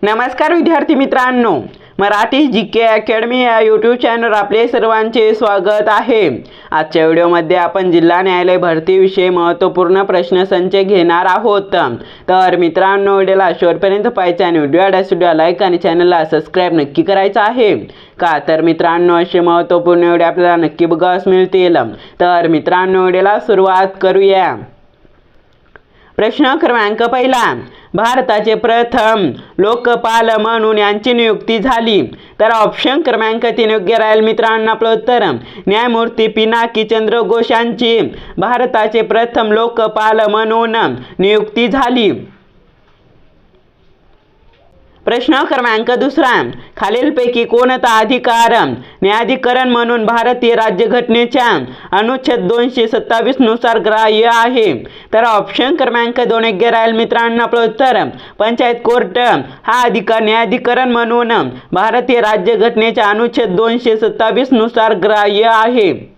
नमस्कार विद्यार्थी मित्रांनो मराठी जी के अकॅडमी या यूट्यूब चॅनलवर आपले सर्वांचे स्वागत आहे. आजच्या व्हिडिओमध्ये आपण जिल्हा न्यायालय भरतीविषयी महत्त्वपूर्ण प्रश्नसंच घेणार आहोत. तर मित्रांनो व्हिडिओला शेवटपर्यंत पाहायचं आणि व्हिडिओ व्हिडिओ लाईक आणि चॅनलला सबस्क्राईब नक्की करायचं आहे. का तर मित्रांनो असे महत्त्वपूर्ण व्हिडिओ आपल्याला नक्की बघावयास मिळतील. तर मित्रांनो व्हिडिओला सुरुवात करूया. प्रश्न क्रमांक पहिला. भारताचे प्रथम लोकपाल म्हणून यांची नियुक्ती झाली. तर ऑप्शन क्रमांक तीन योग्य राहील मित्रांनो आपलं उत्तर. न्यायमूर्ती पिनाकी चंद्र घोष यांची भारताचे प्रथम लोकपाल म्हणून नियुक्ती झाली. प्रश्न क्रमांक दुसरा. खालीलपैकी कोणता अधिकार न्यायाधिकरण म्हणून भारतीय राज्यघटनेच्या अनुच्छेद दोनशे सत्तावीसनुसार ग्राह्य आहे? तर ऑप्शन क्रमांक दोन योग्य राहील मित्रांनो. आपलं उत्तर पंचायत कोर्ट. हा अधिकार न्यायाधिकरण म्हणून भारतीय राज्यघटनेच्या अनुच्छेद दोनशे सत्तावीसनुसार ग्राह्य आहे.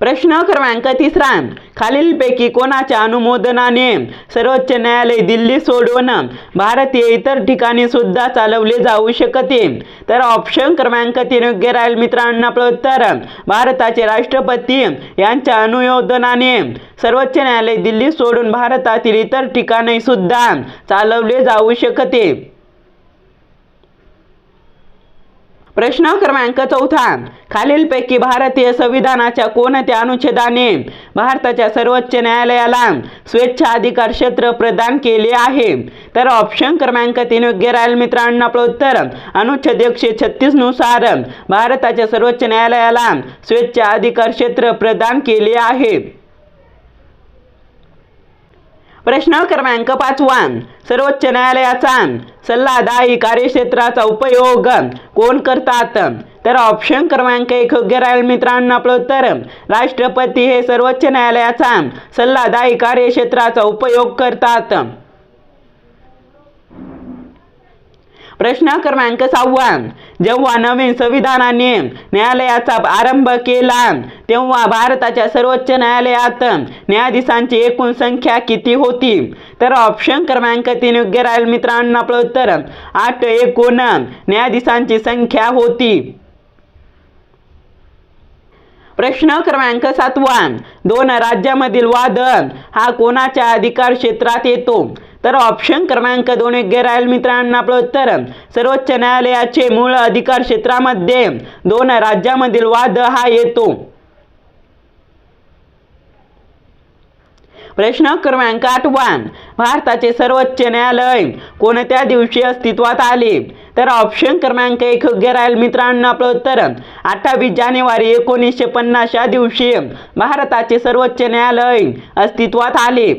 प्रश्न क्रमांक तिसरा. खालीलपैकी कोणाच्या अनुमोदनाने सर्वोच्च न्यायालय दिल्ली सोडून भारतीय इतर ठिकाणी सुद्धा चालवले जाऊ शकते? तर ऑप्शन क्रमांक तीन योग्य राहील मित्रांना आपलं उत्तर भारताचे राष्ट्रपती यांच्या अनुमोदनाने सर्वोच्च न्यायालय दिल्ली सोडून भारतातील इतर ठिकाणी सुद्धा चालवले जाऊ शकते. प्रश्न क्रमांक चौथा. खालीलपैकी भारतीय संविधानाच्या कोणत्या अनुच्छेदाने भारताच्या सर्वोच्च न्यायालयाला स्वेच्छा अधिकार क्षेत्र प्रदान केले आहे? तर ऑप्शन क्रमांक तीन योग्य राहील मित्रांनो आपलं उत्तर अनुच्छेद एकशे छत्तीसनुसार भारताच्या सर्वोच्च न्यायालयाला स्वेच्छा अधिकार क्षेत्र प्रदान केले आहे. प्रश्न क्रमांक पाचवा सर्वोच्च न्यायालयाचा सल्लादायी कार्यक्षेत्राचा उपयोग कोण करतात? तर ऑप्शन क्रमांक एक योग्य राहील मित्रांनो आपलं उत्तर. राष्ट्रपती हे सर्वोच्च न्यायालयाचा सल्लादायी कार्यक्षेत्राचा उपयोग करतात. प्रश्न क्रमांक सहावा. जेव्हा नवीन संविधानाने न्यायालयाचा आरंभ केला तेव्हा भारताच्या सर्वोच्च न्यायालयात न्यायाधीशांची एकूण संख्या किती होती? तर ऑप्शन क्रमांक तीन योग्य राहील मित्रांनो आपलं उत्तर. आठ एकूण न्यायाधीशांची संख्या होती. प्रश्न क्रमांक सातवा दोन राज्यामधील वाद हा कोणाच्या अधिकार क्षेत्रात येतो? तर ऑप्शन क्रमांक दोन योग्य राहील मित्रांनो आपलं उत्तर. सर्वोच्च न्यायालयाचे मूळ अधिकार क्षेत्रामध्ये दोन राज्यामधील वाद हा येतो. प्रश्न क्रमांक आठवान भारताचे सर्वोच्च न्यायालय कोणत्या दिवशी अस्तित्वात आले? तर ऑप्शन क्रमांक एक योग्य राहील मित्रांनो आपलं उत्तर. अठ्ठावीस जानेवारी एकोणीसशे पन्नास या दिवशी भारताचे सर्वोच्च न्यायालय अस्तित्वात आले.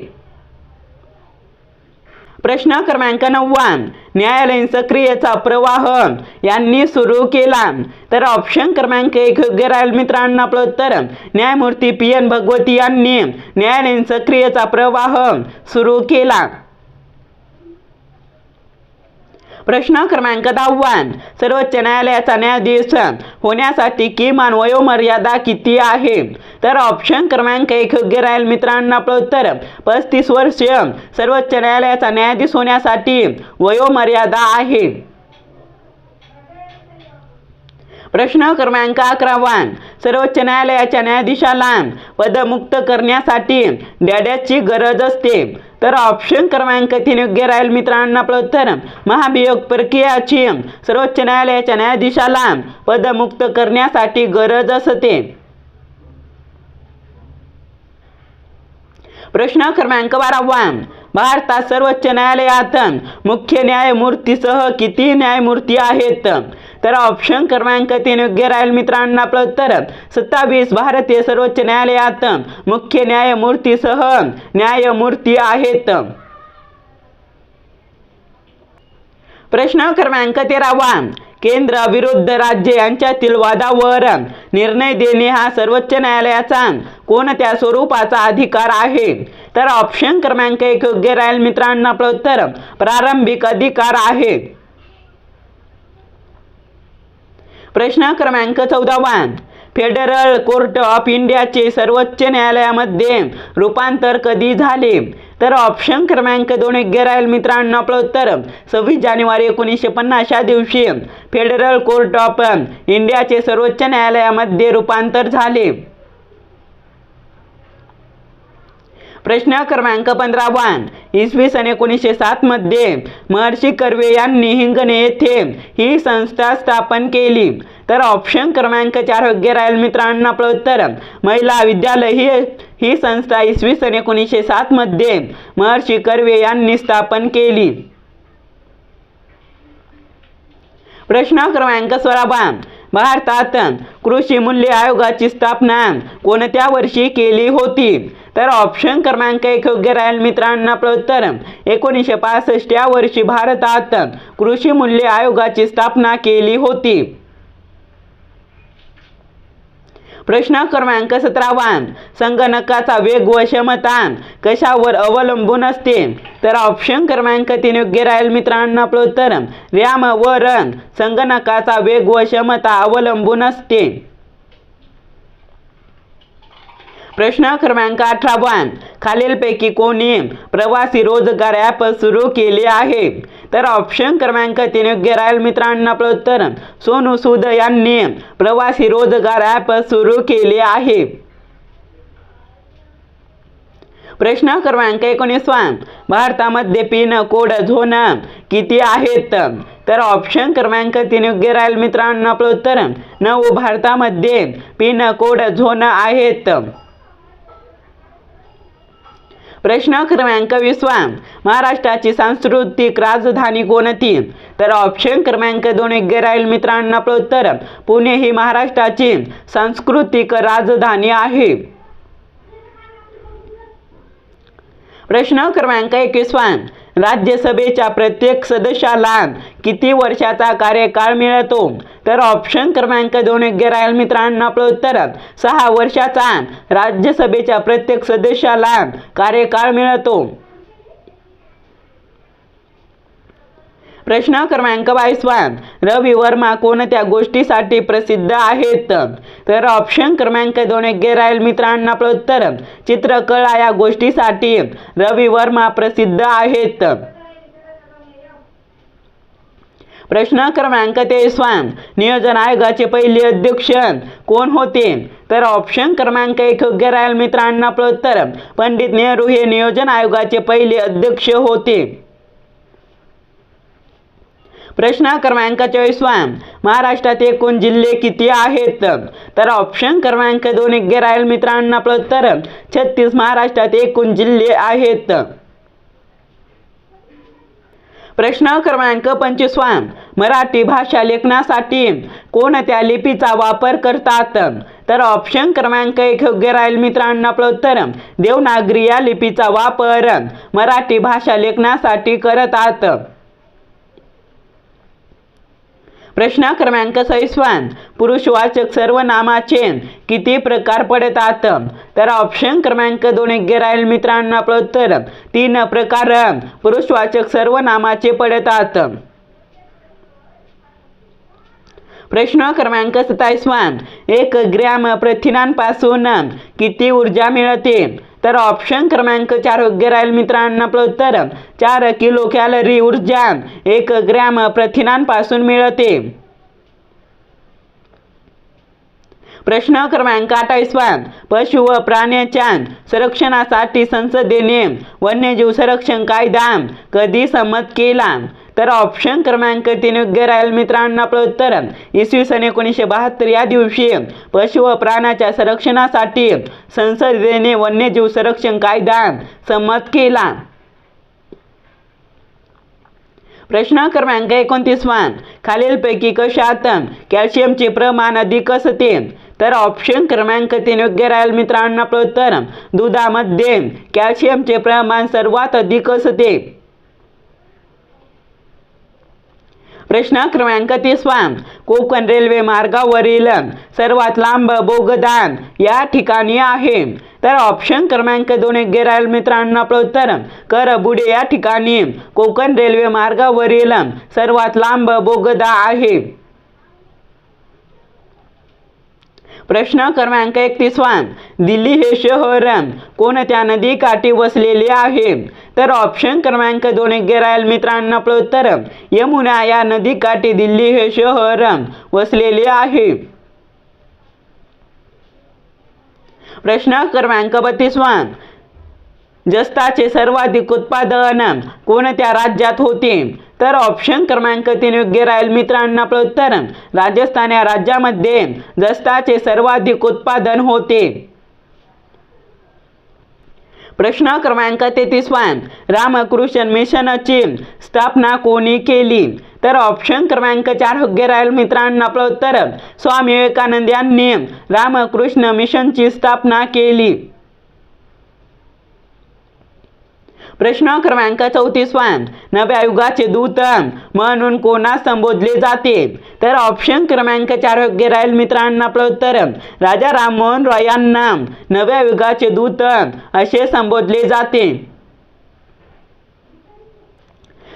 प्रश्न क्रमांक नव्वद. न्यायालयीन सक्रियेचा प्रवाह. यांनी सुरू केला. तर ऑप्शन क्रमांक एक योग्य राहील मित्रांनो आपलं उत्तर. न्यायमूर्ती पी एन भगवती यांनी न्यायालयीन सक्रियेचा प्रवाह सुरू केला. प्रश्न क्रमांक दहावान. सर्वोच्च न्यायालयाचा न्यायाधीश होण्यासाठी किमान वयोमर्यादा किती आहे? तर ऑप्शन क्रमांक एक योग्य राहील मित्रांनो आपलं उत्तर पस्तीस वर्ष सर्वोच्च न्यायालयाचा न्यायाधीश होण्यासाठी वयोमर्यादा आहे. प्रश्न क्रमांक अकरावा सर्वोच्च न्यायालयाच्या न्यायाधीशाला पदमुक्त करण्यासाठी डॅड्याची गरज असते. तर ऑप्शन क्रमांक तीन योग्य राहील मित्रांनो आपलं उत्तर. महाभियोग प्रक्रियाची सर्वोच्च न्यायालयाच्या न्यायाधीशाला पदमुक्त करण्यासाठी गरज असते. प्रश्न क्रमांक बारावा भारतात सर्वोच्च न्यायालयात मुख्य न्यायमूर्तीसह किती न्यायमूर्ती आहेत? तर ऑप्शन क्रमांक तीन योग्य राहील मित्रांनो आपलं उत्तर. सत्तावीस भारतीय सर्वोच्च न्यायालयात मुख्य न्यायमूर्तीसह न्यायमूर्ती आहेत. प्रश्न क्रमांक तेरावा केंद्र विरुद्ध राज्य यांच्यातील वादावर निर्णय देणे हा सर्वोच्च न्यायालयाचा कोणत्या स्वरूपाचा अधिकार आहे? तर ऑप्शन क्रमांक एक योग्य राहील मित्रांना आपलं उत्तर. प्रारंभिक अधिकार आहे. प्रश्न क्रमांक चौदावा फेडरल कोर्ट ऑफ इंडियाचे सर्वोच्च न्यायालयामध्ये रूपांतर कधी झाले? तर ऑप्शन क्रमांक दोन योग्य राहील मित्रांनो आपलं उत्तर. सव्वीस जानेवारी एकोणीसशे पन्नास या दिवशी फेडरल कोर्ट ऑफ इंडियाचे सर्वोच्च न्यायालयामध्ये रूपांतर झाले. प्रश्न क्रमांक पंधरावा इसवी सन एकोणीसशे सातमध्ये महर्षी कर्वे यांनी हिंगणे येथे ही संस्था स्थापन केली. तर ऑप्शन क्रमांक चार योग्य राहील मित्रांनो आपलं उत्तर. महिला विद्यालय ही ही संस्था इसवी सन एकोणीसशे सातमध्ये महर्षी कर्वे यांनी स्थापन केली. प्रश्न क्रमांक सोळावा भारतात कृषी मूल्य आयोगाची स्थापना कोणत्या वर्षी केली होती? तर ऑप्शन क्रमांक एक योग्य राहील मित्रांनो आपलं उत्तर. एकोणीसशे पासष्ट या वर्षी भारतात कृषी मूल्य आयोगाची स्थापना केली होती. प्रश्न क्रमांक सतरावा संगणकाचा वेग व क्षमता कशावर अवलंबून असते? तर ऑप्शन क्रमांक तीन योग्य राहील मित्रांनो आपलं उत्तर. रॅम व रन संगणकाचा वेग व क्षमता अवलंबून असते. प्रश्न क्रमांक अठरावा खालीलपैकी कोणी प्रवासी रोजगार ॲप सुरू केले आहे? तर ऑप्शन क्रमांक तीन योग्य राहील मित्रांनो आपलं उत्तर. सोनू सूद यांनी प्रवासी रोजगार ॲप सुरू केले आहे. प्रश्न क्रमांक एकोणीसवा भारतामध्ये पिन कोड झोन किती आहेत? तर ऑप्शन क्रमांक तीन योग्य राहील मित्रांनो आपलं उत्तर. नऊ भारतामध्ये पिन कोड झोन आहेत. प्रश्न क्रमांक वीसवा महाराष्ट्राची सांस्कृतिक राजधानी कोणती? तर ऑप्शन क्रमांक दोन योग्य राहील मित्रांना आपलं उत्तर पुणे ही महाराष्ट्राची सांस्कृतिक राजधानी आहे. प्रश्न क्रमांक एकवीसवा राज्यसभेच्या प्रत्येक सदस्याला किती वर्षाचा कार्यकाळ मिळतो? तर ऑप्शन क्रमांक दोन योग्य राहील मित्रांनो आपलं उत्तर. सहा वर्षाचा राज्यसभेच्या प्रत्येक सदस्याला कार्यकाळ मिळतो. प्रश्न क्रमांक बावीसवा रवी वर्मा कोणत्या गोष्टीसाठी प्रसिद्ध आहेत. तर ऑप्शन क्रमांक दोन योग्य राहील मित्रांना आपलं उत्तर. चित्रकला या गोष्टीसाठी रवी वर्मा प्रसिद्ध आहेत. प्रश्न क्रमांक तेवीसवा नियोजन आयोगाचे पहिले अध्यक्ष कोण होते? तर ऑप्शन क्रमांक एक योग्य राहील मित्रांना आपलं उत्तर. पंडित नेहरू हे नियोजन आयोगाचे पहिले अध्यक्ष होते. प्रश्न क्रमांक चोवीसवा. महाराष्ट्रात एकूण जिल्हे किती आहेत? तर ऑप्शन क्रमांक दोन योग्य राहील मित्रांना आपलं उत्तर छत्तीस महाराष्ट्रात एकूण जिल्हे आहेत. प्रश्न क्रमांक पंचवीसवा. मराठी भाषा लेखनासाठी कोणत्या लिपीचा वापर करतात? तर ऑप्शन क्रमांक एक योग्य राहील मित्रांना आपलं उत्तर देवनागरी या लिपीचा वापर मराठी भाषा लेखनासाठी करतात. प्रश्न क्रमांक सहिष्वा पुरुषवाचक सर्वनामाचे किती प्रकार पडतात तर ऑप्शन क्रमांक दोन योग्य राहील मित्रांनो आपलं उत्तर. तीन प्रकार पुरुषवाचक सर्वनामाचे पडतात प्रश्न क्रमांक सत्तावीसवा एक ग्रॅम प्रथिनांपासून किती ऊर्जा मिळते? तर ऑप्शन क्रमांक चार योग्य राहील मित्रांनो. आपलं उत्तर चार किलो कॅलरी ऊर्जा एक ग्रॅम प्रथिनांपासून मिळते. प्रश्न क्रमांक अठ्ठावीसवा. पशु व प्राण्याच्या संरक्षणासाठी संसदेने वन्यजीव संरक्षण कायदा कधी संमत केला? तर ऑप्शन क्रमांक तीन योग्य राहील मित्रांनो आपलं उत्तर. इसवी सन एकोणीसशे बहात्तर या दिवशी पशु व प्राण्याच्या संरक्षणासाठी संसदेने वन्यजीव संरक्षण कायदा संमत केला. प्रश्न क्रमांक एकोणतीसवा खालीलपैकी कशात कॅल्शियमचे प्रमाण अधिक असते तर ऑप्शन क्रमांक तीन योग्य राहील मित्रांनो. आपलं उत्तर. दुधामध्ये कॅल्शियमचे प्रमाण सर्वात अधिक असते. प्रश्न क्रमांक तिसवा कोकण रेल्वे मार्गावरील सर्वात लांब बोगदान या ठिकाणी आहे. तर ऑप्शन क्रमांक दोन योग्य राहील मित्रांनो आपलं उत्तर करबुडे या ठिकाणी कोकण रेल्वे मार्गावरील सर्वात लांब बोगदा आहे. प्रश्न क्रमांक एकतीसवा दिल्ली हे शहर कोणत्या नदीकाठी वसलेले आहे? तर ऑप्शन क्रमांक दोन योग्य राहील मित्रांनो आपलं उत्तर यमुना या नदीकाठी दिल्ली हे शहर वसलेले आहे. प्रश्न क्रमांक बत्तीसवा जस्ताचे सर्वाधिक उत्पादन कोणत्या राज्यात होते? तर ऑप्शन क्रमांक तीन योग्य राहील मित्रांना उत्तर. राजस्थान या राज्यामध्ये जस्ताचे सर्वाधिक उत्पादन होते. प्रश्न क्रमांक तेहतीसवा रामकृष्ण मिशनची स्थापना कोणी केली? तर ऑप्शन क्रमांक चार योग्य राहील मित्रांनो आपलं उत्तर स्वामी विवेकानंद यांनी रामकृष्ण मिशनची स्थापना केली. प्रश्न क्रमांक चौतीसवा नव्या युगाचे दूत म्हणून कोणास संबोधले जाते? तर ऑप्शन क्रमांक चार योग्य राहील मित्रांना आपलं उत्तर राजा राममोहन रॉय यांना नव्या युगाचे दूत असे संबोधले जाते.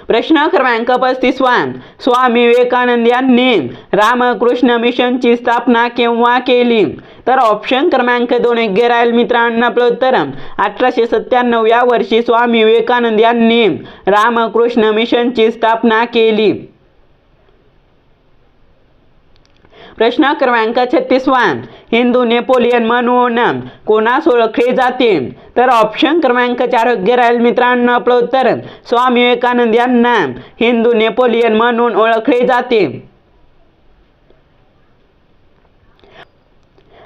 प्रश्न क्रमांक पस्तीसवा स्वामी विवेकानंद यांनी रामकृष्ण मिशनची स्थापना केव्हा केली? तर ऑप्शन क्रमांक दोन योग्य राहील मित्रांनो आपलं उत्तर अठराशे सत्त्याण्णव या वर्षी स्वामी विवेकानंद यांनी रामकृष्ण मिशनची स्थापना केली. प्रश्न क्रमांक छत्तीसवा हिंदू नेपोलियन म्हणून कोणास ओळखले जाते? तर ऑप्शन क्रमांक चार योग्य राहील मित्रांनो आपलं उत्तर. स्वामी विवेकानंद यांना. हिंदू नेपोलियन म्हणून ओळखले जाते.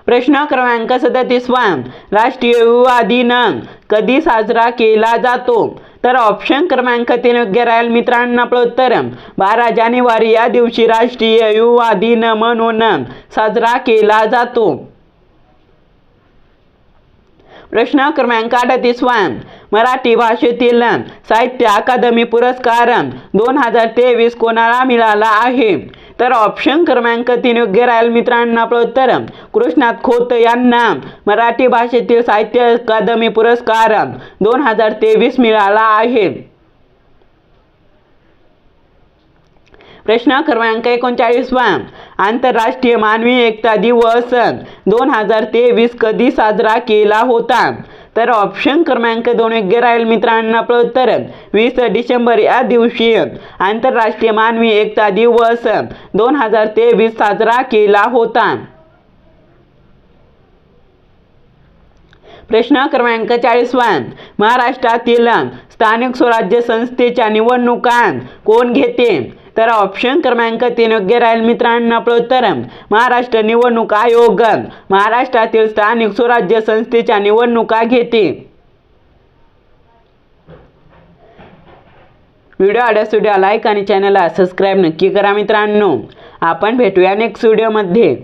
प्रश्न क्रमांक सदतीसवा राष्ट्रीय युवा दिन कधी साजरा केला जातो? तर ऑप्शन क्रमांक तीन योग्य राहील. मित्रांनो आपलं उत्तर. बारा जानेवारी या दिवशी राष्ट्रीय युवा दिन म्हणून साजरा केला जातो. प्रश्न क्रमांक अडतीसवा मराठी भाषेतील साहित्य अकादमी पुरस्कार दोन हजार तेवीस कोणाला मिळाला आहे? तर ऑप्शन क्रमांक तीन योग्य राहील मित्रांना. आपलं उत्तर कृष्णात खोत यांना मराठी भाषेतील साहित्य अकादमी पुरस्कार दोन हजार तेवीस मिळाला आहे. प्रश्न क्रमांक एकोणचाळीसवा आंतरराष्ट्रीय मानवी एकता दिवस दोन हजार तेवीस कधी साजरा केला होता? तर ऑप्शन क्रमांक दोन योग्य राहील मित्रांना. आपलं उत्तर वीस डिसेंबर या दिवशी आंतरराष्ट्रीय मानवी एकता दिवस दोन हजार तेवीस साजरा केला होता. प्रश्न क्रमांक चाळीसवा महाराष्ट्रातील स्थानिक स्वराज्य संस्थेच्या निवडणुका कोण घेते? तर ऑप्शन क्रमांक तीन योग्य राहील मित्रांनो. आपलं उत्तर महाराष्ट्र निवडणूक आयोग. महाराष्ट्रातील स्थानिक स्वराज्य संस्थेच्या निवडणुका घेते. व्हिडिओ आवडल्यास व्हिडिओ लाईक आणि चॅनलला सबस्क्राईब नक्की करा मित्रांनो. आपण भेटूया नेक्स्ट व्हिडिओमध्ये